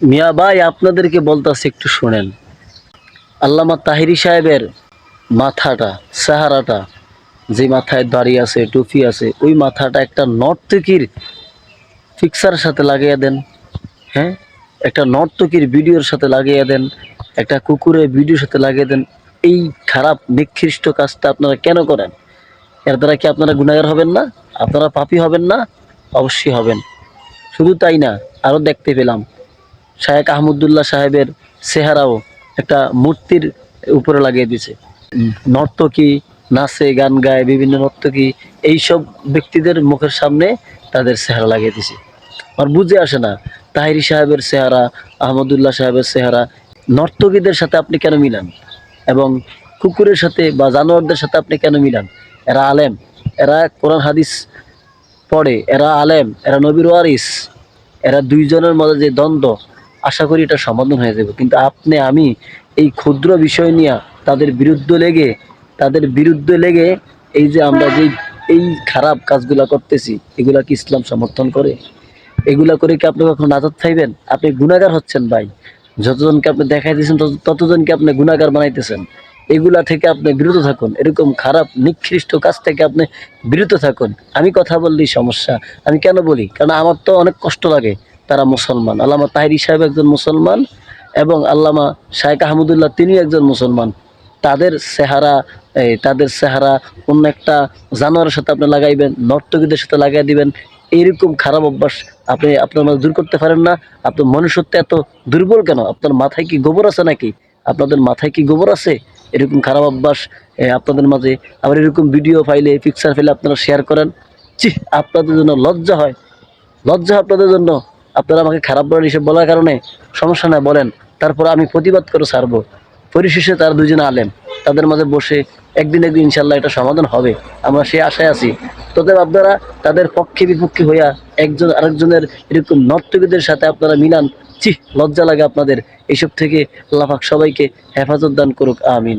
মিয়া ভাই, আপনাদেরকে বলতেছে, একটু শোনেন। আল্লামা তাহিরি সাহেবের মাথাটা সাহারাটা যে মাথায় দাড়ি আছে, টুপি আছে, ওই মাথাটা একটা নর্তকীর ফিক্সারের সাথে লাগিয়ে দেন হ্যাঁ? একটা নর্তকীর ভিডিওর সাথে লাগিয়ে দেন, একটা কুকুরের ভিডিওর সাথে লাগিয়ে দেন। এই খারাপ, নিকৃষ্ট কাজটা আপনারা কেন করেন? এর দ্বারা কি আপনারা গুণাগার হবেন না? আপনারা পাপি হবেন না? অবশ্যই হবেন। শুধু তাই না আরও দেখতে পেলাম। শায়েক আহমদুল্লাহ সাহেবের চেহারাও একটা মূর্তির উপরে লাগিয়ে দিয়েছে। নর্তকী নাচে গান গায় বিভিন্ন নর্তকী এইসব ব্যক্তিদের মুখের সামনে তাদের চেহারা লাগিয়ে দিয়েছে। আর বুঝে আসে না তাহিরি সাহেবের চেহারা আহমদুল্লাহ সাহেবের চেহারা নর্তকীদের সাথে আপনি কেন মিলান? এবং কুকুরের সাথে বা জানোয়ারদের সাথে আপনি কেন মিলান? এরা আলেম এরা কোরআন হাদিস পড়ে এরা আলেম এরা নবীর ওয়ারিস এরা দুইজনের মধ্যে যে দ্বন্দ্ব আশা করি এটা সমাধান হয়ে যাবে। কিন্তু আপনি, আমি এই ক্ষুদ্র বিষয় নিয়ে তাদের বিরুদ্ধে লেগে, তাদের বিরুদ্ধে লেগে এই যে আমরা যে এই খারাপ কাজগুলা করতেছি, এগুলা কি ইসলাম সমর্থন করে? এগুলা করে কি আপনি কখনো নাজাত চাইবেন? আপনি গুণাগার হচ্ছেন ভাই। যতজনকে আপনি দেখাই দিয়েছেন ততজনকে আপনি গুণাগার বানাইতেছেন। এগুলা থেকে আপনি বিরত থাকুন। এরকম খারাপ, নিকৃষ্ট কাজ থেকে আপনি বিরত থাকুন। আমি কথা বললেই সমস্যা। আমি কেন বলি? কারণ আমার তো অনেক কষ্ট লাগে। তারা মুসলমান। আল্লামা তাহিরি সাহেব একজন মুসলমান এবং আল্লামা শাহেক আহমদুল্লাহ তিনি একজন মুসলমান। তাদের চেহারা তাদের চেহারা অন্য একটা জানোয়ারের সাথে আপনি লাগাইবেন, নর্তকীদের সাথে লাগাই দিবেন এইরকম খারাপ অভ্যাস আপনি, আপনার মধ্যে দূর করতে পারেন না। আপনার মনুষ্যত্ব এত দুর্বল কেন? আপনার মাথায় কি গোবর আছে নাকি? আপনাদের মাথায় কি গোবর আছে? এরকম খারাপ অভ্যাস আপনাদের মাঝে আবার এরকম ভিডিও ফাইলে পিকচার ফাইলে আপনারা শেয়ার করেন। আপনাদের জন্য লজ্জা হয়। লজ্জা আপনাদের জন্য। আপনারা আমাকে খারাপ বলেন এসব বলার কারণে সমস্যা না বলেন। তারপর আমি প্রতিবাদ করে ছাড়বো। পরিশেষে তার দুজনে আলেম, তাদের মাঝে বসে একদিন একদিন ইনশাল্লাহ এটা সমাধান হবে। আমরা সেই আশায় আছি। তবে আপনারা তাদের পক্ষে বিপক্ষে হইয়া একজন আরেকজনের এরকম নর্তকীদের সাথে আপনারা মিলান। চি লজ্জা লাগে আপনাদের। এইসব থেকে লাফাক সবাইকে হেফাজত দান করুক, আমিন।